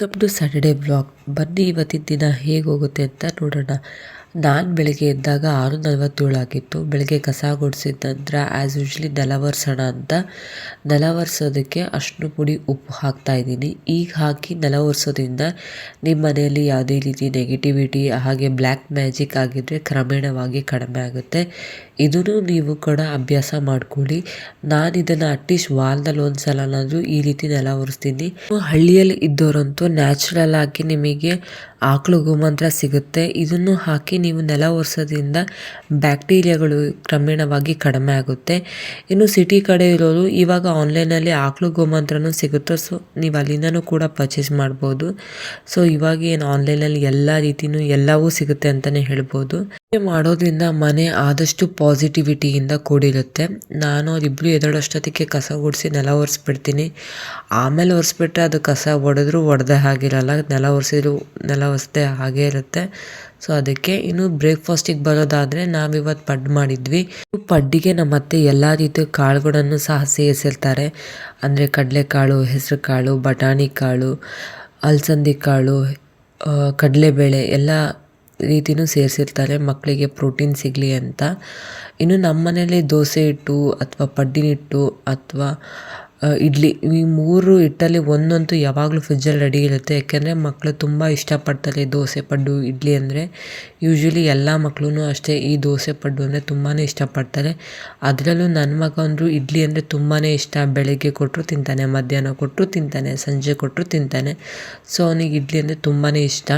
Welcome to Saturday blog ಬನ್ನಿ ಇವತ್ತಿನ ದಿನ ಹೇಗೆ ಹೋಗುತ್ತೆ ಅಂತ ನೋಡೋಣ. ನಾನು ಬೆಳಗ್ಗೆ ಎದ್ದಾಗ ಆರು ನಲವತ್ತೇಳು ಆಗಿತ್ತು ಬೆಳಗ್ಗೆ ಕಸ ಗುಡಿಸಿದ ನಂತರ ಆ್ಯಸ್ ಯೂಶ್ವಲಿ ನೆಲ ಒರೆಸೋಣ ಅಂತ. ನೆಲ ಒರೆಸೋದಕ್ಕೆ ಅರಿಶಿನ ಪುಡಿ ಉಪ್ಪು ಹಾಕ್ತಾ ಇದ್ದೀನಿ. ಈಗ ಹಾಕಿ ನೆಲ ಒರೆಸೋದ್ರಿಂದ ನಿಮ್ಮ ಮನೆಯಲ್ಲಿ ಯಾವುದೇ ರೀತಿ ನೆಗೆಟಿವಿಟಿ ಹಾಗೆ ಬ್ಲ್ಯಾಕ್ ಮ್ಯಾಜಿಕ್ ಆಗಿದ್ದರೆ ಕ್ರಮೇಣವಾಗಿ ಕಡಿಮೆ ಆಗುತ್ತೆ. ಇದನ್ನು ನೀವು ಕೂಡ ಅಭ್ಯಾಸ ಮಾಡ್ಕೊಳ್ಳಿ. ನಾನು ಇದನ್ನು ಅಟ್ಲೀಸ್ಟ್ ವಾರದಲ್ಲಿ ಒಂದು ಸಲನಾದರೂ ಈ ರೀತಿ ನೆಲ ಒರೆಸ್ತೀನಿ ಹಳ್ಳಿಯಲ್ಲಿ ಇದ್ದವರಂತೂ ನ್ಯಾಚುರಲ್ ಆಗಿ ನಿಮಗೆ ಆಕಳು ಗೋಮಂತ್ರ ಸಿಗುತ್ತೆ. ಇದನ್ನು ಹಾಕಿ ನೀವು ನೆಲ ಒರೆಸೋದ್ರಿಂದ ಬ್ಯಾಕ್ಟೀರಿಯಾಗಳು ಕ್ರಮೇಣವಾಗಿ ಕಡಿಮೆ ಆಗುತ್ತೆ. ಇನ್ನು ಸಿಟಿ ಕಡೆ ಇರೋರು ಇವಾಗ ಆನ್ಲೈನಲ್ಲಿ ಆಕಳು ಗೋಮಂತ್ರನೂ ಸಿಗುತ್ತೆ. ಸೊ, ನೀವು ಅಲ್ಲಿಂದನೂ ಕೂಡ ಪರ್ಚೇಸ್ ಮಾಡ್ಬೋದು. ಸೊ, ಇವಾಗ ಏನು ಆನ್ಲೈನಲ್ಲಿ ಎಲ್ಲ ರೀತಿಯೂ ಎಲ್ಲವೂ ಸಿಗುತ್ತೆ ಅಂತಲೇ ಹೇಳ್ಬೋದು. ಮಾಡೋದ್ರಿಂದ ಮನೆ ಆದಷ್ಟು ಪಾಸಿಟಿವಿಟಿಯಿಂದ ಕೂಡಿರುತ್ತೆ. ನಾನು ಅವರಿಬ್ಬರು ಎದಡಷ್ಟೊತ್ತಿಗೆ ಕಸ ಗುಡಿಸಿ ನೆಲ ಒರೆಸ್ಬಿಡ್ತೀನಿ. ಆಮೇಲೆ ಒರೆಸ್ಬಿಟ್ರೆ ಅದು ಕಸ ಒಡೆದ್ರೂ ಒಡೆದೇ ಹಾಗಿರಲ್ಲ ನೆಲ ಒರೆಸಿದ್ರು ನೆಲ ಒರೆಸ್ದೆ ಹಾಗೇ ಇರುತ್ತೆ. ಸೊ ಅದಕ್ಕೆ ಇನ್ನು ಬ್ರೇಕ್ಫಾಸ್ಟಿಗೆ ಬರೋದಾದರೆ ನಾವಿವತ್ತು ಪಡ್ ಮಾಡಿದ್ವಿ. ಪಡ್ಡಿಗೆ ನಮ್ಮ ಅತ್ತೆ ಎಲ್ಲ ರೀತಿಯ ಕಾಳುಗಳನ್ನು ಸಹ ಸೇರಿಸಿರ್ತಾರೆ. ಅಂದರೆ ಕಡಲೆಕಾಳು ಹೆಸರು ಕಾಳು ಬಟಾಣಿ ಕಾಳು, ಅಲಸಂದಿ ಕಾಳು ಕಡಲೆಬೇಳೆ ಎಲ್ಲ ರೀತಿಯೂ ಸೇರಿಸಿರ್ತಾರೆ. ಮಕ್ಕಳಿಗೆ ಪ್ರೋಟೀನ್ ಸಿಗಲಿ ಅಂತ. ಇನ್ನು ನಮ್ಮ ಮನೇಲಿ ದೋಸೆ ಹಿಟ್ಟು ಅಥವಾ ಪಡ್ಡಿನಿಟ್ಟು ಅಥವಾ ಇಡ್ಲಿ. ಈ ಮೂರು ಹಿಟ್ಟಲ್ಲಿ ಒಂದಂತೂ ಯಾವಾಗಲೂ ಫ್ರಿಜ್ಜಲ್ಲಿ ರೆಡಿ ಇರುತ್ತೆ. ಯಾಕೆಂದರೆ ಮಕ್ಕಳು ತುಂಬ ಇಷ್ಟಪಡ್ತಾರೆ ದೋಸೆ ಪಡ್ಡು, ಇಡ್ಲಿ ಅಂದರೆ. ಯೂಶ್ವಲಿ ಎಲ್ಲ ಮಕ್ಕಳೂ ಅಷ್ಟೇ ಈ ದೋಸೆ ಪಡ್ಡು ಅಂದರೆ ತುಂಬಾ ಇಷ್ಟಪಡ್ತಾರೆ. ಅದರಲ್ಲೂ ನನ್ನ ಮಗ ಅಂದರೂ ಇಡ್ಲಿ ಅಂದರೆ ತುಂಬಾ ಇಷ್ಟ. ಬೆಳಗ್ಗೆ ಕೊಟ್ಟರು ತಿಂತಾನೆ, ಮಧ್ಯಾಹ್ನ ಕೊಟ್ಟರು ತಿಂತಾನೆ, ಸಂಜೆ ಕೊಟ್ಟರು ತಿಂತಾನೆ. ಸೊ ಅವನಿಗೆ ಇಡ್ಲಿ ಅಂದರೆ ತುಂಬಾ ಇಷ್ಟ.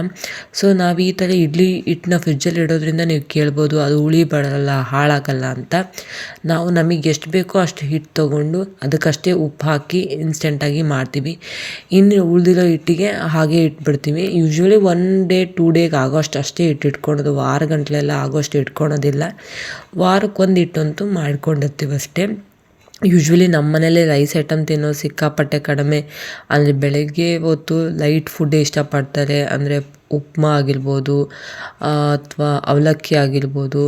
ಸೊ ನಾವು ಈ ಥರ ಇಡ್ಲಿ ಹಿಟ್ಟನ್ನ ಫ್ರಿಜ್ಜಲ್ಲಿ ಇಡೋದ್ರಿಂದ ನೀವು ಕೇಳ್ಬೋದು, ಅದು ಹುಳಿ ಬರಲ್ಲ ಹಾಳಾಗಲ್ಲ ಅಂತ. ನಾವು ನಮಗೆ ಎಷ್ಟು ಬೇಕೋ ಅಷ್ಟು ಹಿಟ್ಟು ತೊಗೊಂಡು ಅದಕ್ಕಷ್ಟೇ ಹಾಕಿ ಇನ್ಸ್ಟೆಂಟಾಗಿ ಮಾಡ್ತೀವಿ. ಇನ್ನು ಉಳಿದಿರೋ ಹಿಟ್ಟಿಗೆ ಹಾಗೆ ಇಟ್ಬಿಡ್ತೀವಿ. ಯೂಶ್ವಲಿ ಒನ್ ಡೇ ಟೂ ಡೇಗೆ ಆಗೋಷ್ಟು ಅಷ್ಟೇ ಹಿಟ್ಟು ಇಟ್ಕೊಳೋದು. ವಾರ ಗಂಟಲೆಲ್ಲ ಆಗೋಷ್ಟು ಇಟ್ಕೊಳೋದಿಲ್ಲ. ವಾರಕ್ಕೊಂದು ಹಿಟ್ಟಂತೂ ಮಾಡ್ಕೊಂಡಿರ್ತೀವಿ ಅಷ್ಟೇ. ಯೂಶ್ವಲಿ ನಮ್ಮ ಮನೇಲಿ ರೈಸ್ ಐಟಮ್ ತಿನ್ನೋ ಸಿಕ್ಕಾಪಟ್ಟೆ ಕಡಿಮೆ. ಅಂದರೆ ಬೆಳಗ್ಗೆ ಹೊತ್ತು ಲೈಟ್ ಫುಡ್ ಇಷ್ಟಪಡ್ತಾರೆ. ಅಂದರೆ ಉಪ್ಮಾ ಆಗಿರ್ಬೋದು ಅಥವಾ ಅವಲಕ್ಕಿ ಆಗಿರ್ಬೋದು,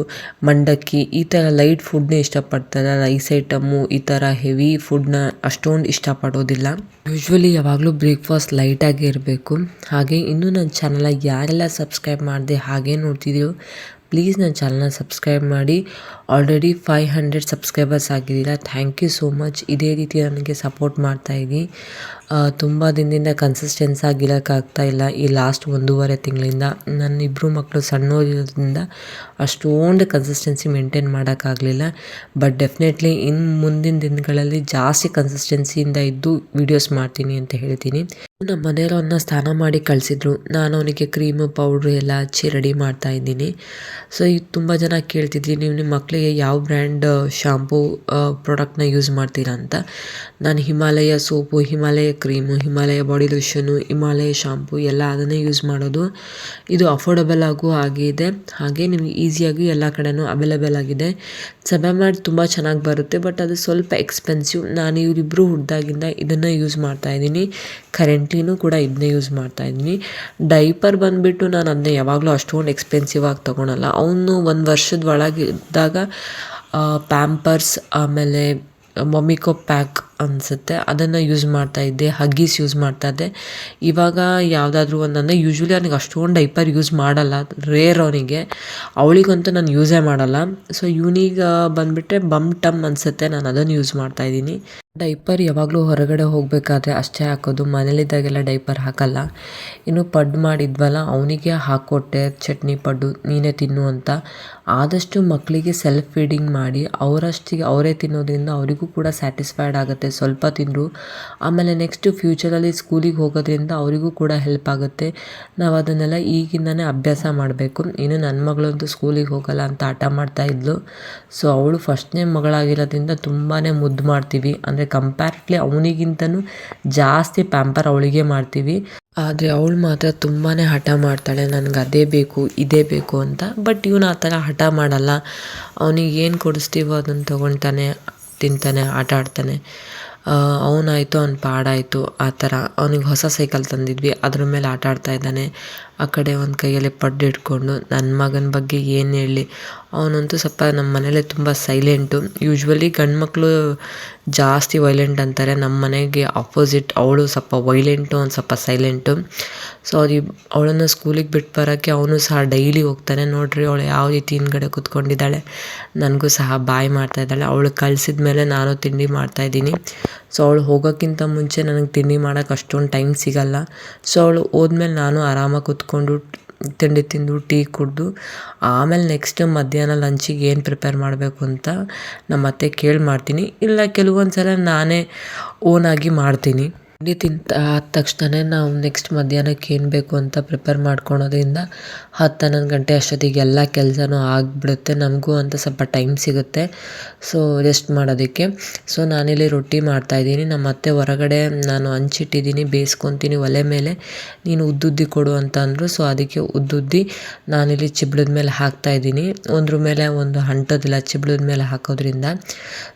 ಮಂಡಕ್ಕಿ, ಈ ಥರ ಲೈಟ್ ಫುಡ್ನೇ ಇಷ್ಟಪಡ್ತಾರೆ ರೈಸ್ ಐಟಮ್ಮು ಈ ಥರ ಹೆವಿ ಫುಡ್ನ ಅಷ್ಟೊಂದು ಇಷ್ಟಪಡೋದಿಲ್ಲ. ಯೂಶ್ವಲಿ ಯಾವಾಗಲೂ ಬ್ರೇಕ್ಫಾಸ್ಟ್ ಲೈಟಾಗೇ ಇರಬೇಕು. ಹಾಗೆ ಇನ್ನೂ ನನ್ನ ಚಾನಲ್ ಯಾರೆಲ್ಲ ಸಬ್ಸ್ಕ್ರೈಬ್ ಮಾಡಿದೆ ಹಾಗೆ ನೋಡ್ತಿದ್ದೀರೋ ಪ್ಲೀಸ್ ನನ್ನ ಚಾನಲ್ನ ಸಬ್ಸ್ಕ್ರೈಬ್ ಮಾಡಿ. ಆಲ್ರೆಡಿ ಫೈವ್ ಹಂಡ್ರೆಡ್ ಸಬ್ಸ್ಕ್ರೈಬರ್ಸ್ ಆಗಿದ್ದೀರಾ. ಥ್ಯಾಂಕ್ ಯು ಸೋ ಮಚ್ ಇದೇ ರೀತಿ ನನಗೆ ಸಪೋರ್ಟ್ ಮಾಡ್ತಾಯಿದ್ದೀನಿ ತುಂಬ ದಿನದಿಂದ ಕನ್ಸಿಸ್ಟೆನ್ಸ್ ಆಗಿರೋಕ್ಕಾಗ್ತಾ ಇಲ್ಲ ಈ ಲಾಸ್ಟ್ ಒಂದೂವರೆ ತಿಂಗಳಿಂದ. ನನ್ನ ಇಬ್ಬರು ಮಕ್ಕಳು ಸಣ್ಣೋರಿರೋದ್ರಿಂದ ಅಷ್ಟೊಂದು ಕನ್ಸಿಸ್ಟೆನ್ಸಿ ಮೇಂಟೈನ್ ಮಾಡೋಕ್ಕಾಗಲಿಲ್ಲ ಬಟ್ ಡೆಫಿನೆಟ್ಲಿ ಇನ್ನು ಮುಂದಿನ ದಿನಗಳಲ್ಲಿ ಜಾಸ್ತಿ ಕನ್ಸಿಸ್ಟೆನ್ಸಿಯಿಂದ ಇದ್ದು ವೀಡಿಯೋಸ್ ಮಾಡ್ತೀನಿ ಅಂತ ಹೇಳ್ತೀನಿ. ನಮ್ಮ ಮನೆಯವ್ರನ್ನ ಸ್ನಾನ ಮಾಡಿ ಕಳಿಸಿದ್ರು. ನಾನು ಅವನಿಗೆ ಕ್ರೀಮು ಪೌಡ್ರು ಎಲ್ಲ ಹಚ್ಚಿ ರೆಡಿ ಮಾಡ್ತಾ ಇದ್ದೀನಿ. ಸೊ ಈಗ ತುಂಬ ಜನ ಕೇಳ್ತಿದ್ರಿ, ನೀವು ನಿಮ್ಮ ಮಕ್ಕಳಿಗೆ ಯಾವ ಬ್ರ್ಯಾಂಡ್ ಶಾಂಪೂ ಪ್ರಾಡಕ್ಟ್ನ ಯೂಸ್ ಮಾಡ್ತೀರಾ ಅಂತ. ನಾನು Himalaya soap, Himalaya cream Himalaya body lotion Himalaya shampoo ಎಲ್ಲ ಅದನ್ನೇ ಯೂಸ್ ಮಾಡೋದು. ಇದು ಅಫೋರ್ಡಬಲ್ ಆಗೂ ಆಗಿದೆ ಹಾಗೆ ನಿಮಗೆ ಈಸಿಯಾಗಿ ಎಲ್ಲ ಕಡೆನೂ ಅವೈಲೇಬಲ್ ಆಗಿದೆ. ಸೆಬಮ್ಯಾಡ್ ತುಂಬ ಚೆನ್ನಾಗಿ ಬರುತ್ತೆ ಬಟ್ ಅದು ಸ್ವಲ್ಪ ಎಕ್ಸ್ಪೆನ್ಸಿವ್ ನಾನು ಇವರಿಬ್ಬರು ಹುಡ್ದಾಗಿಂದ ಇದನ್ನು ಯೂಸ್ ಮಾಡ್ತಾ ಇದ್ದೀನಿ. ಕರೆಂಟ್ಲಿನೂ ಕೂಡ ಇದನ್ನೇ ಯೂಸ್ ಮಾಡ್ತಾ ಇದ್ದೀನಿ ಡೈಪರ್ ಬಂದುಬಿಟ್ಟು ನಾನು ಅದನ್ನ ಯಾವಾಗಲೂ ಅಷ್ಟೊಂದು ಎಕ್ಸ್ಪೆನ್ಸಿವ್ ಆಗಿ ತೊಗೊಳಲ್ಲ. ಅವನು ಒಂದು ವರ್ಷದ ಒಳಗಿದ್ದಾಗ ಪ್ಯಾಂಪರ್ಸ್ ಆಮೇಲೆ ಮೊಮಿಕೋ ಪ್ಯಾಕ್ ಅನಿಸುತ್ತೆ. ಅದನ್ನು ಯೂಸ್ ಮಾಡ್ತಾ ಇದ್ದೆ. ಹಗ್ಗೀಸ್ ಯೂಸ್ ಮಾಡ್ತಾ ಇದ್ದೆ. ಇವಾಗ ಯಾವುದಾದ್ರೂ ಒಂದು ಅಂದರೆ ಯೂಶ್ವಲಿ ಅವನಿಗೆ ಅಷ್ಟೊಂದು ಡೈಪರ್ ಯೂಸ್ ಮಾಡಲ್ಲ. ರೇರ್ ಅವನಿಗೆ. ಅವಳಿಗಂತೂ ನಾನು ಯೂಸೇ ಮಾಡಲ್ಲ. ಸೊ ಇವನಿಗೆ ಬಂದುಬಿಟ್ಟೆ ಬಮ್ ಟಮ್ ಅನಿಸುತ್ತೆ. ನಾನು ಅದನ್ನು ಯೂಸ್ ಮಾಡ್ತಾ ಇದ್ದೀನಿ. ಡೈಪರ್ ಯಾವಾಗಲೂ ಹೊರಗಡೆ ಹೋಗಬೇಕಾದ್ರೆ ಅಷ್ಟೇ ಹಾಕೋದು. ಮನೇಲಿದ್ದಾಗೆಲ್ಲ ಡೈಪರ್ ಹಾಕಲ್ಲ. ಇನ್ನು ಪಡ್ ಮಾಡಿದ್ವಲ್ಲ, ಅವನಿಗೆ ಹಾಕ್ಕೊಟ್ಟೆ ಚಟ್ನಿ ಪಡ್ಡು, ನೀನೇ ತಿನ್ನು ಅಂತ. ಆದಷ್ಟು ಮಕ್ಕಳಿಗೆ ಸೆಲ್ಫ್ ಫೀಡಿಂಗ್ ಮಾಡಿ, ಅವರಷ್ಟಿಗೆ ಅವರೇ ತಿನ್ನೋದ್ರಿಂದ ಅವರಿಗೂ ಕೂಡ ಸ್ಯಾಟಿಸ್ಫೈಡ್ ಆಗುತ್ತೆ. ಸ್ವಲ್ಪ ತಿಂದರು, ಆಮೇಲೆ ನೆಕ್ಸ್ಟ್ ಫ್ಯೂಚರಲ್ಲಿ ಸ್ಕೂಲಿಗೆ ಹೋಗೋದ್ರಿಂದ ಅವರಿಗೂ ಕೂಡ ಹೆಲ್ಪ್ ಆಗುತ್ತೆ. ನಾವು ಅದನ್ನೆಲ್ಲ ಈಗಿಂದನೇ ಅಭ್ಯಾಸ ಮಾಡಬೇಕು. ಇನ್ನು ನನ್ನ ಮಗಳಂತೂ ಸ್ಕೂಲಿಗೆ ಹೋಗಲ್ಲ ಅಂತ ಆಟ ಮಾಡ್ತಾ ಇದ್ಲು. ಸೊ ಅವಳು ಫಸ್ಟ್ನೇ ಮಗಳಾಗಿರೋದ್ರಿಂದ ತುಂಬಾ ಮುದ್ದು ಮಾಡ್ತೀವಿ. ಅಂದರೆ ಕಂಪ್ಯಾರಿಟ್ಲಿ ಅವನಿಗಿಂತನೂ ಜಾಸ್ತಿ ಪ್ಯಾಂಪರ್ ಅವಳಿಗೆ ಮಾಡ್ತೀವಿ. ಆದರೆ ಅವಳು ಮಾತ್ರ ತುಂಬಾ ಹಠ ಮಾಡ್ತಾಳೆ, ನನಗೆ ಅದೇ ಬೇಕು, ಇದೇ ಬೇಕು ಅಂತ. ಬಟ್ ಇವನು ಆ ಥರ ಹಠ ಮಾಡಲ್ಲ. ಅವನಿಗೆ ಏನು ಕೊಡಿಸ್ತೀವೋ ಅದನ್ನು ತೊಗೊಳ್ತಾನೆ, ತಿಂತಾನೆ, ಆಟ ಆಡ್ತಾನೆ. ಅವನಾಯಿತು, ಅವ್ನ ಪಾಡಾಯಿತು, ಆ ಥರ. ಅವನಿಗೆ ಹೊಸ ಸೈಕಲ್ ತಂದಿದ್ವಿ. ಅದ್ರ ಮೇಲೆ ಆಟ ಆಡ್ತಾ ಇದ್ದಾನೆ. ಆ ಕಡೆ ಒಂದು ಕೈಯಲ್ಲಿ ಪಡ್ಡು ಹಿಡ್ಕೊಂಡು ನನ್ನ ಮಗನ ಬಗ್ಗೆ ಏನು ಹೇಳಲಿ ಅವನಂತೂ ಸ್ವಲ್ಪ ನಮ್ಮ ಮನೇಲೆ ತುಂಬ ಸೈಲೆಂಟು ಯೂಶ್ವಲಿ ಗಂಡು ಮಕ್ಕಳು ಜಾಸ್ತಿ ವೈಲೆಂಟ್ ಅಂತಾರೆ. ನಮ್ಮ ಮನೆಗೆ ಅಪೋಸಿಟ್ ಅವಳು ಸ್ವಲ್ಪ ವೈಲೆಂಟು ಅವ್ನು ಸ್ವಲ್ಪ ಸೈಲೆಂಟು ಸೊ ಅದು ಅವಳನ್ನು ಸ್ಕೂಲಿಗೆ ಬಿಟ್ಟು ಬರೋಕ್ಕೆ ಅವನು ಸಹ ಡೈಲಿ ಹೋಗ್ತಾನೆ. ನೋಡ್ರಿ, ಅವಳು ಯಾವ ರೀತಿ ಹಿಂದ್ಗಡೆ ಕೂತ್ಕೊಂಡಿದ್ದಾಳೆ. ನನಗೂ ಸಹ ಬಾಯ್ ಮಾಡ್ತಾ ಇದ್ದಾಳೆ. ಅವಳು ಕಳಿಸಿದ ಮೇಲೆ ನಾನು ತಿಂಡಿ ಮಾಡ್ತಾಯಿದ್ದೀನಿ ಸೊ ಅವಳು ಹೋಗೋಕ್ಕಿಂತ ಮುಂಚೆ ನನಗೆ ತಿಂಡಿ ಮಾಡೋಕೆ ಅಷ್ಟೊಂದು ಟೈಮ್ ಸಿಗಲ್ಲ. ಸೊ ಅವಳು ಹೋದ್ಮೇಲೆ ನಾನು ಆರಾಮಾಗಿ ಕುತ್ಕೊಂಡು ತಿಂಡಿ ತಿಂದು, ಟೀ ಕುಡಿದು, ಆಮೇಲೆ ನೆಕ್ಸ್ಟ್ ಮಧ್ಯಾಹ್ನ ಲಂಚಿಗೆ ಏನು ಪ್ರಿಪೇರ್ ಮಾಡಬೇಕು ಅಂತ ನಮ್ಮ ಅತ್ತೆ ಕೇಳಿ ಮಾಡ್ತೀನಿ. ಇಲ್ಲ ಕೆಲವೊಂದು ಸಲ ನಾನೇ ಓನಾಗಿ ಮಾಡ್ತೀನಿ. ತಿಂಡಿ ತಿಂತ ಆದ ತಕ್ಷಣ ನಾವು ನೆಕ್ಸ್ಟ್ ಮಧ್ಯಾಹ್ನಕ್ಕೆ ಏನು ಬೇಕು ಅಂತ ಪ್ರಿಪೇರ್ ಮಾಡ್ಕೊಳೋದ್ರಿಂದ ಹತ್ತು ಹನ್ನೊಂದು ಗಂಟೆ ಅಷ್ಟೊತ್ತಿಗೆ ಎಲ್ಲ ಕೆಲಸನೂ ಆಗಿಬಿಡುತ್ತೆ. ನಮಗೂ ಅಂತ ಸ್ವಲ್ಪ ಟೈಮ್ ಸಿಗುತ್ತೆ. ಸೊ ರೆಸ್ಟ್ ಮಾಡೋದಕ್ಕೆ. ಸೊ ನಾನಿಲ್ಲಿ ರೊಟ್ಟಿ ಮಾಡ್ತಾಯಿದ್ದೀನಿ ನಮ್ಮ ಅತ್ತೆ ಹೊರಗಡೆ ನಾನು ಹಂಚಿಟ್ಟಿದ್ದೀನಿ, ಬೇಯಿಸ್ಕೊತೀನಿ ಒಲೆ ಮೇಲೆ. ನೀನು ಉದ್ದುದ್ದಿ ಕೊಡು ಅಂತ ಅಂದರು. ಸೊ ಅದಕ್ಕೆ ಉದ್ದುದ್ದಿ ನಾನಿಲ್ಲಿ ಚಿಬ್ಳದ ಮೇಲೆ ಹಾಕ್ತಾಯಿದ್ದೀನಿ ಒಂದ್ರ ಮೇಲೆ ಒಂದು ಅಂಟೋದಿಲ್ಲ ಚಿಬ್ಳದ ಮೇಲೆ ಹಾಕೋದ್ರಿಂದ.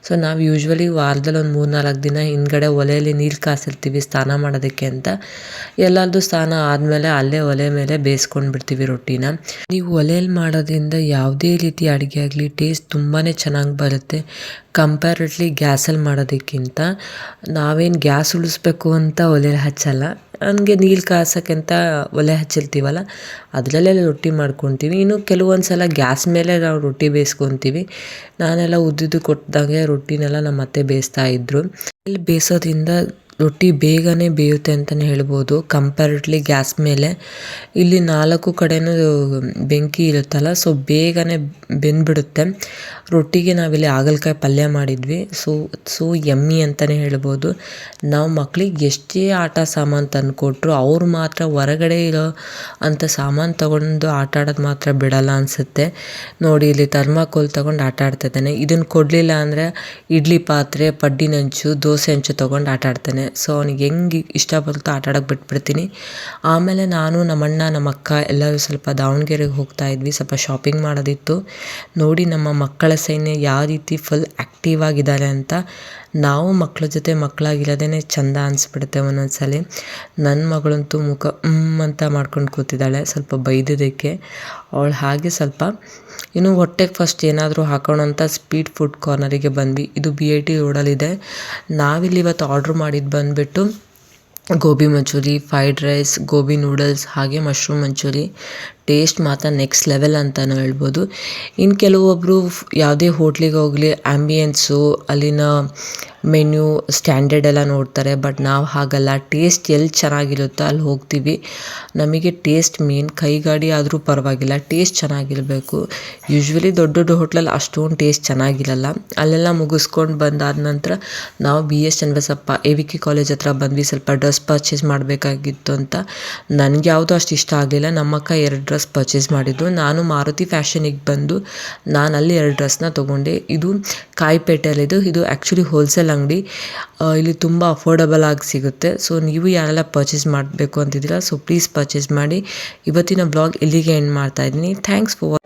ಸೊ ನಾವು ಯೂಶ್ವಲಿ ವಾರದಲ್ಲಿ ಒಂದು ಮೂರು ನಾಲ್ಕು ದಿನ ಹಿಂದ್ಗಡೆ ಒಲೆಯಲ್ಲಿ ನೀರು ಕಾಸಿರ್ತೀವಿ. ಸ್ನಾನ ಮಾಡೋದಕ್ಕೆ ಅಂತ. ಎಲ್ಲರದ್ದು ಸ್ನಾನ ಆದಮೇಲೆ ಅಲ್ಲೇ ಒಲೆ ಮೇಲೆ ಬೇಯಿಸ್ಕೊಂಡು ಬಿಡ್ತೀವಿ ರೊಟ್ಟಿನ. ನೀವು ಒಲೆಯಲ್ಲಿ ಮಾಡೋದ್ರಿಂದ ಯಾವುದೇ ರೀತಿ ಅಡುಗೆ ಆಗಲಿ, ಟೇಸ್ಟ್ ತುಂಬಾ ಚೆನ್ನಾಗಿ ಬರುತ್ತೆ. ಕಂಪ್ಯಾರಿಟ್ಲಿ ಗ್ಯಾಸಲ್ಲಿ ಮಾಡೋದಕ್ಕಿಂತ ನಾವೇನು ಗ್ಯಾಸ್ ಉಳಿಸ್ಬೇಕು ಅಂತ ಒಲೆಯಲ್ಲಿ ಹಚ್ಚಲ್ಲ. ನನಗೆ ನೀರು ಕಾಸೋಕ್ಕಂತ ಒಲೆ ಹಚ್ಚಿರ್ತೀವಲ್ಲ ಅದರಲ್ಲೇ ರೊಟ್ಟಿ ಮಾಡ್ಕೊತೀವಿ. ಇನ್ನು ಕೆಲವೊಂದು ಸಲ ಗ್ಯಾಸ್ ಮೇಲೆ ನಾವು ರೊಟ್ಟಿ ಬೇಯಿಸ್ಕೊತೀವಿ. ನಾನೆಲ್ಲ ಉದ್ದಿದ್ದು ಕೊಟ್ಟಾಗೆ ರೊಟ್ಟಿನೆಲ್ಲ ನಮ್ಮ ಅತ್ತೆ ಬೇಯಿಸ್ತಾ ಇದ್ರು. ಇಲ್ಲಿ ಬೇಯಿಸೋದ್ರಿಂದ ರೊಟ್ಟಿ ಬೇಗನೆ ಬೇಯುತ್ತೆ ಅಂತಲೇ ಹೇಳ್ಬೋದು. ಕಂಪ್ಯಾರಿಟ್ಲಿ ಗ್ಯಾಸ್ ಮೇಲೆ. ಇಲ್ಲಿ ನಾಲ್ಕು ಕಡೆಯೂ ಬೆಂಕಿ ಇರುತ್ತಲ್ಲ ಸೊ ಬೇಗನೆ ಬೆಂದ್ಬಿಡುತ್ತೆ. ರೊಟ್ಟಿಗೆ ನಾವಿಲ್ಲಿ ಹಾಗಲಕಾಯಿ ಪಲ್ಯ ಮಾಡಿದ್ವಿ. ಸೊ ಸೊ ಎಮ್ಮಿ ಅಂತಲೇ ಹೇಳ್ಬೋದು. ನಾವು ಮಕ್ಕಳಿಗೆ ಎಷ್ಟೇ ಆಟ ಸಾಮಾನು ತಂದು ಕೊಟ್ಟರು ಅವ್ರು ಮಾತ್ರ ಹೊರಗಡೆ ಇರೋ ಅಂಥ ಸಾಮಾನು ತೊಗೊಂಡು ಆಟ ಆಡೋದು ಮಾತ್ರ ಬಿಡಲ್ಲ ಅನಿಸುತ್ತೆ. ನೋಡಿ, ಇಲ್ಲಿ ಥರ್ಮಾಕೋಲ್ ತೊಗೊಂಡು ಆಟ ಆಡ್ತಿದ್ದಾನೆ ಇದನ್ನು ಕೊಡಲಿಲ್ಲ ಅಂದರೆ ಇಡ್ಲಿ ಪಾತ್ರೆ, ಪಡ್ಡಿನಂಚು, ದೋಸೆ ಹಂಚು ತೊಗೊಂಡು ಆಟ ಆಡ್ತಾನೆ. ಸೊ ಅವ್ನಿಗೆ ಹೆಂಗೆ ಇಷ್ಟ ಬರುತ್ತೋ ಆಟ ಆಡೋಕೆ ಬಿಟ್ಬಿಡ್ತೀನಿ. ಆಮೇಲೆ ನಾನು ನಮ್ಮಣ್ಣ ನಮ್ಮ ಅಕ್ಕ ಎಲ್ಲರೂ ಸ್ವಲ್ಪ ದಾವಣಗೆರೆಗೆ ಹೋಗ್ತಾ ಇದ್ವಿ. ಸ್ವಲ್ಪ ಶಾಪಿಂಗ್ ಮಾಡೋದಿತ್ತು. ನೋಡಿ ನಮ್ಮ ಮಕ್ಕಳ ಸೈನ್ಯ ಯಾವ ರೀತಿ ಫುಲ್ ಆ್ಯಕ್ಟಿವ್ ಆಗಿದ್ದಾರೆ ಅಂತ. ನಾವು ಮಕ್ಕಳ ಜೊತೆ ಮಕ್ಕಳಾಗಿರೋದೇ ಚಂದ ಅನಿಸ್ಬಿಡುತ್ತೆ ಒಂದೊಂದ್ಸಲ. ನನ್ನ ಮಗಳಂತೂ ಮುಖ ಅಂತ ಮಾಡ್ಕೊಂಡು ಕೂತಿದ್ದಾಳೆ. ಸ್ವಲ್ಪ ಬೈದಿದ್ದಕ್ಕೆ. ಅವಳು ಹಾಗೆ ಸ್ವಲ್ಪ ಇನ್ನು ಹೊಟ್ಟೆಗೆ ಫಸ್ಟ್ ಏನಾದರೂ ಹಾಕೋಣ ಅಂತ ಸ್ಪೀಡ್ ಫುಡ್ ಕಾರ್ನರಿಗೆ ಬಂದ್ವಿ. ಇದು ಬಿ ಐ ಟಿ ರೋಡಲ್ಲಿದೆ ನಾವಿಲ್ಲಿ ಇವತ್ತು ಆರ್ಡ್ರ್ ಮಾಡಿದ್ದು ಬಂದುಬಿಟ್ಟು gobi Manchurian fried rice gobi noodles ಹಾಗೆ ಮಶ್ರೂಮ್ ಮಂಚೂರಿ. ಟೇಸ್ಟ್ ಮಾತ್ರ ನೆಕ್ಸ್ಟ್ ಲೆವೆಲ್ ಅಂತಲೂ ಹೇಳ್ಬೋದು. ಇನ್ನು ಕೆಲವೊಬ್ಬರು ಯಾವುದೇ ಹೋಟ್ಲಿಗೆ ಹೋಗಲಿ ಆ್ಯಂಬಿಯನ್ಸು ಅಲ್ಲಿನ ಮೆನ್ಯೂ ಸ್ಟ್ಯಾಂಡರ್ಡ್ ಎಲ್ಲ ನೋಡ್ತಾರೆ ಬಟ್ ನಾವು ಹಾಗಲ್ಲ. ಟೇಸ್ಟ್ ಎಲ್ಲಿ ಚೆನ್ನಾಗಿರುತ್ತೋ ಅಲ್ಲಿ ಹೋಗ್ತೀವಿ. ನಮಗೆ ಟೇಸ್ಟ್ ಮೇನ್ ಕೈಗಾಡಿ ಆದರೂ ಪರವಾಗಿಲ್ಲ ಟೇಸ್ಟ್ ಚೆನ್ನಾಗಿರಬೇಕು. ಯೂಶ್ವಲಿ ದೊಡ್ಡ ದೊಡ್ಡ ಹೋಟ್ಲಲ್ಲಿ ಅಷ್ಟೊಂದು ಟೇಸ್ಟ್ ಚೆನ್ನಾಗಿರಲ್ಲ. ಅಲ್ಲೆಲ್ಲ ಮುಗಿಸ್ಕೊಂಡು ಬಂದಾದ ನಂತರ ನಾವು B S Channabasappa A V K college ಹತ್ರ ಬಂದ್ವಿ, ಸ್ವಲ್ಪ ಡ್ರೆಸ್ ಪರ್ಚೇಸ್ ಮಾಡಬೇಕಾಗಿತ್ತು ಅಂತ. ನನಗೆ ಯಾವುದೂ ಅಷ್ಟು ಇಷ್ಟ ಆಗಲಿಲ್ಲ. ನಮ್ಮಕ್ಕ ಎರಡು ಡ್ರೆಸ್ ಪರ್ಚೇಸ್ ಮಾಡಿದ್ದು. ನಾನು ಮಾರುತಿ ಫ್ಯಾಷನಿಗೆ ಬಂದು ನಾನು ಅಲ್ಲಿ ಎರಡು ಡ್ರೆಸ್ನ ತೊಗೊಂಡೆ. ಇದು ಕಾಯಿಪೇಟೆಯಲ್ಲಿದ್ದು, ಇದು ಆ್ಯಕ್ಚುಲಿ ಹೋಲ್ಸೇಲ್ ಅಂಗಡಿ. ಇಲ್ಲಿ ತುಂಬ ಅಫೋರ್ಡಬಲ್ ಆಗಿ ಸಿಗುತ್ತೆ. ಸೊ ನೀವು ಯಾರೆಲ್ಲ ಪರ್ಚೇಸ್ ಮಾಡಬೇಕು ಅಂತಿದ್ದೀರಾ ಸೊ ಪ್ಲೀಸ್ ಪರ್ಚೇಸ್ ಮಾಡಿ. ಇವತ್ತಿನ ಬ್ಲಾಗ್ ಇಲ್ಲಿಗೆ ಎಂಡ್ ಮಾಡ್ತಾ ಇದ್ದೀನಿ. Thanks for